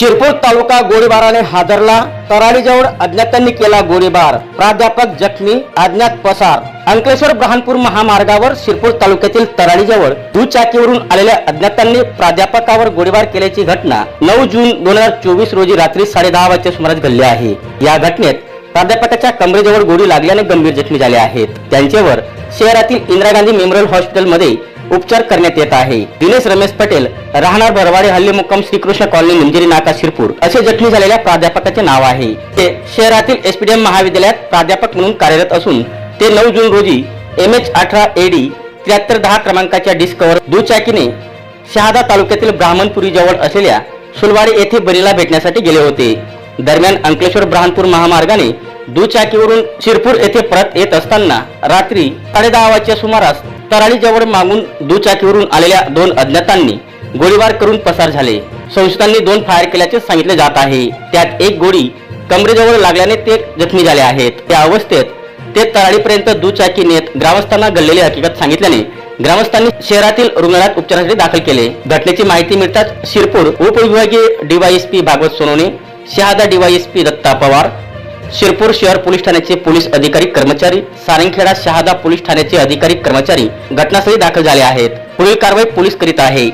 शिरपूर तालुका गोळीबाराने हादरला. तराडीजवळ अज्ञातांनी केला गोळीबार. प्राध्यापक जखमी अज्ञात पसार. अंकलेश्वर ब्रहानपूर महामार्गावर शिरपूर तालुक्यातील तराडीजवळ दुचाकीवरून आलेल्या अज्ञातांनी प्राध्यापकावर गोळीबार केल्याची घटना नऊ जून दोन हजार चोवीस रोजी रात्री साडेदहा वाजच्या सुमारास घडली आहे. या घटनेत प्राध्यापकाच्या कमरेजवळ गोळी लागल्याने गंभीर जखमी झाले आहेत. त्यांच्यावर शहरातील इंदिरा गांधी मेमोरियल हॉस्पिटलमध्ये उपचार करण्यात येत आहे. दिनेश रमेश पटेल राहणार भरवाडे हल्ली मुक्काम श्रीकृष्ण कॉलनी मंजिरी नाका शिरपूर. असे जखमी झालेल्या प्राध्यापकाचे नाव आहे. ते शहरातील एसपीडीएम महाविद्यालयात प्राध्यापक म्हणून कार्यरत असून ते नऊ जून रोजी एम एच अठरा एडी त्र्याहत्तर दहा क्रमांकाच्या डिस्कवर दुचाकीने शहादा तालुक्यातील ब्राह्मणपुरी जवळ असलेल्या सुलवाडी येथे बरीला भेटण्यासाठी गेले होते. दरम्यान अंकलेश्वर ब्राह्मणपूर महामार्गाने दुचाकीवरून शिरपूर येथे परत येत असताना रात्री साडेदहा वाजच्या सुमारास तराळीजवळ मागून दुचाकीवरून आलेल्या दोन अज्ञातांनी गोळीबार करून पसार झाले. संशयितांनी दोन फायर केल्याचे सांगितले जात आहे. त्यात एक गोळी कमरेजवळ लागल्याने ते जखमी झाले आहेत. त्या अवस्थेत ते तराळीपर्यंत दुचाकी नेत ग्रामस्थांना घडलेली हकीकत सांगितल्याने ग्रामस्थांनी शहरातील रुग्णालयात उपचारासाठी दाखल केले. घटनेची माहिती मिळताच शिरपूर उपविभागीय डीवायएसपी भागवत सोनवणे शहादा डीवायएसपी दत्ता पवार शिरपूर शहर पोलीस ठाण्याचे पोलीस अधिकारी कर्मचारी सारंगखेडा शहादा पोलीस ठाण्याचे अधिकारी कर्मचारी घटनास्थळी दाखल झाले आहेत. पुढील कारवाई पोलीस करीत आहे.